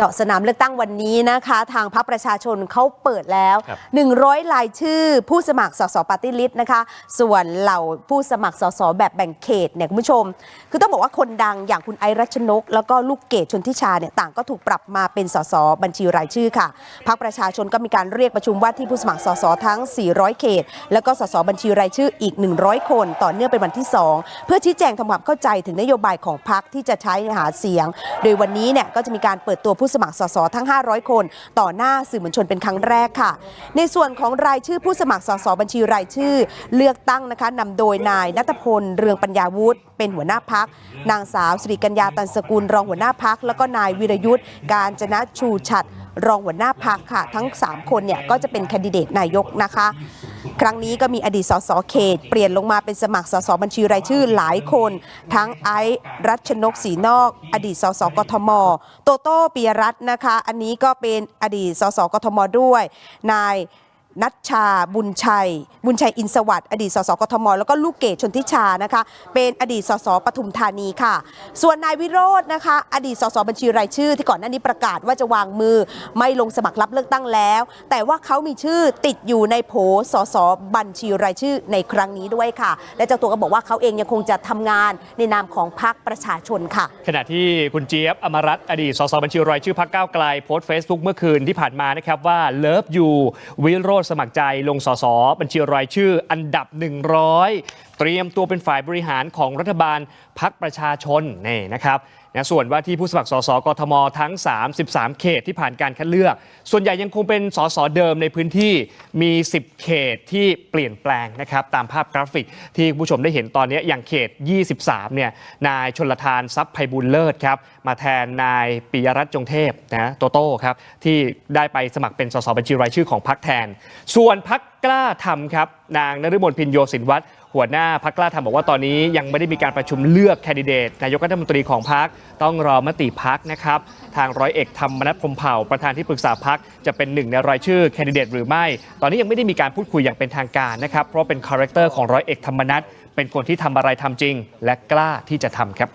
เจาะสนามเลือกตั้งวันนี้นะคะ ทางพรรคประชาชนเขาเปิดแล้วครับ100 รายชื่อผู้สมัครสสปาร์ตี้ลิสต์นะคะ ส่วนเหล่าผู้สมัครสสแบบแบ่งเขตเนี่ยคุณผู้ชม คือต้องบอกว่าคนดังอย่างคุณไอรัชนก แล้วก็ลูกเกดชนทิชาเนี่ยต่างก็ถูกปรับมาเป็นสสบัญชีรายชื่อค่ะพรรคประชาชนก็มีการเรียกประชุมว่าที่ผู้สมัครสสทั้ง 400 เขต แล้วก็สสบัญชีรายชื่ออีก 100 คน ต่อเนื่องเป็นวันที่ 2 เพื่อชี้แจงทำความเข้าใจถึงนโยบายของพรรคที่จะใช้หาเสียง โดยวันนี้เนี่ยก็จะมีการเปิดตัวผู้สมัครสสทั้ง 500 คน ต่อหน้าสื่อมวลชนเป็นครั้งแรกค่ะ ในส่วนของรายชื่อผู้สมัครสสบัญชีรายชื่อ เลือกตั้งนะคะนำโดยนายนัทพลเรืองปัญญาวุฒิเป็นหัวหน้าพัก นางสาวสิริกัญญาตันสกุลรองหัวหน้าพัก แล้วก็นายวิรยุทธ์การจนะชูชัด รองหัวหน้าพักค่ะ ทั้ง 3 คนเนี่ยก็จะเป็นแคนดิเดตนายกนะคะ ครั้งนี้ก็มีอดีตสสเขต เปลี่ยนลงมาเป็นสมัครสสบัญชีรายชื่อหลายคน ทั้งไอ้รัชนกศรีนอก อดีตสสกทม โตโต้ปิยรัตน์นะคะ อันนี้ก็เป็นอดีตสสกทมด้วยนาย นัชชาบุญชัย บุญชัยอินสวัสด์อดีตสสกทม แล้วก็ลูกเกดชนทิชานะคะ เป็นอดีตสสปทุมธานีค่ะ ส่วนนายวิโรจน์นะคะ อดีตสสบัญชีรายชื่อที่ก่อนหน้านี้ประกาศว่าจะวางมือ ไม่ลงสมัครรับเลือกตั้งแล้ว แต่ว่าเขามีชื่อติดอยู่ในโผสสบัญชีรายชื่อในครั้งนี้ด้วยค่ะ และเจ้าตัวก็บอกว่าเขาเองยังคงจะทำงานในนามของพรรคประชาชนค่ะ ขณะที่คุณเจี๊ยบอมรัตน์อดีตสสบัญชีรายชื่อพักก้าวไกลโพสต์ Facebook เมื่อคืนที่ผ่านมานะครับว่าเลิฟยูวิโรจสมัครใจลงสสบัญชีรายชื่ออันดับ 100 เตรียมตัวเป็นฝ่ายบริหารของรัฐบาลพักประชาชนนี่นะครับ นะส่วนว่าที่ผู้สมัครสสกทมทั้ง 33 เขตที่ผ่านการคัดเลือก ส่วนใหญ่ยังคงเป็นสสเดิมในพื้นที่มี 10 เขตที่เปลี่ยนแปลงนะครับตามภาพกราฟิกที่ผู้ชมได้เห็นตอนนี้อย่างเขต 23 เนี่ยนายชนลทานทรัพย์ไพบุญเลิศครับมาแทนนายปิยรัตน์จงเทพนะโตโต้ครับที่ได้ไปสมัครเป็นสสบัญชีรายชื่อของพักแทน ส่วนพักกล้าทำครับนางนฤมลพินโยสินวัฒน์ หัวหน้าพักกล้าทำบอกว่าตอนนี้ยังไม่ได้มีการประชุมเลือกแคนดิเดตนายกรัฐมนตรีของพักต้องรอมติพักนะครับ ทางร้อยเอกธรรมนัฐพรมเผ่าประธานที่ปรึกษาพักจะเป็นหนึ่งในรายชื่อแคนดิเดตหรือไม่ ตอนนี้ยังไม่ได้มีการพูดคุยอย่างเป็นทางการนะครับ เพราะเป็นคาแรคเตอร์ของร้อยเอกธรรมนัฐเป็นคนที่ทำอะไรทำจริง และกล้าที่จะทำครับ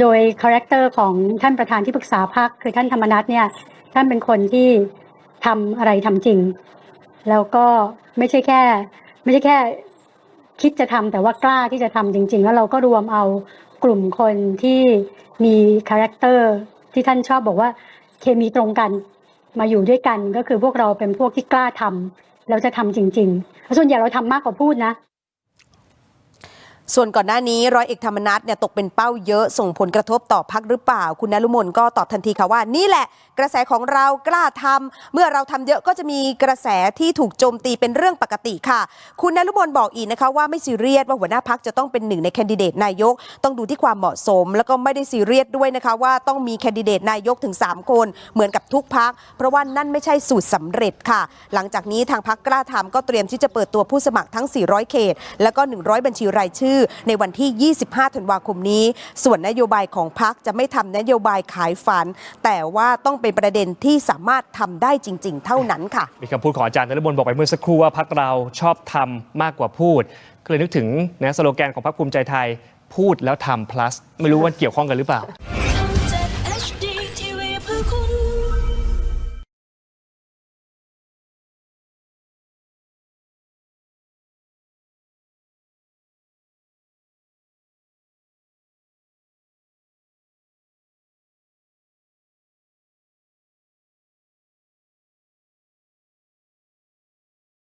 โดยคาแรคเตอร์ของท่านประธานที่ปรึกษาพรรคคือท่านธรรมนัฐเนี่ยท่านเป็นคนที่ทำอะไรทำจริง แล้วก็ไม่ใช่แค่ ไม่ใช่แค่คิดจะทำแต่ว่ากล้าที่จะทำจริง ๆ แล้วเราก็รวมเอากลุ่มคนที่มีคาแรคเตอร์ที่ท่านชอบบอกว่าเคมีตรงกันมาอยู่ด้วยกันก็คือพวกเราเป็นพวกที่กล้าทำแล้วจะทำจริงๆส่วนใหญ่เราทำมากกว่าพูดนะ ส่วนก่อนหน้านี้ร้อยเอกธรรมนัฐเนี่ยตกเป็นเป้าเยอะส่งผลกระทบต่อพักหรือเปล่า คุณนรุมนก็ตอบทันทีค่ะว่า นี่แหละ กระแสของเรากล้าทำเมื่อเราทำเยอะก็จะมีกระแสที่ถูกโจมตีเป็นเรื่องปกติค่ะ คุณนรุมนบอกอีกนะคะว่าไม่ซีเรียสว่าหัวหน้าพักจะต้องเป็นหนึ่งในแคนดิเดตนายก ต้องดูที่ความเหมาะสม แล้วก็ไม่ได้ซีเรียสด้วยนะคะว่าต้องมีแคนดิเดตนายกถึง 3 คนเหมือนกับทุกพักเพราะว่านั่นไม่ใช่สูตรสำเร็จค่ะ หลังจากนี้ทางพักกล้าทำก็เตรียมที่จะเปิดตัวผู้สมัครทั้ง 400 เขต แล้วก็ 100 บัญชีรายชื่อในวันที่ 25 ธันวาคมนี้ ส่วนนโยบายของพักจะไม่ทำนโยบายขายฝัน แต่ว่าต้องเป็นประเด็นที่สามารถทำได้จริง ๆ เท่านั้นค่ะ มีคำพูดของอาจารย์นฤมลบอกไปเมื่อสักครู่ว่าพักเราชอบทำมากกว่าพูดก็เลยนึกถึงนะสโลแกนของพรรคภูมิใจไทยพูดแล้วทำ plus ไม่รู้ว่าเกี่ยวข้องกันหรือเปล่า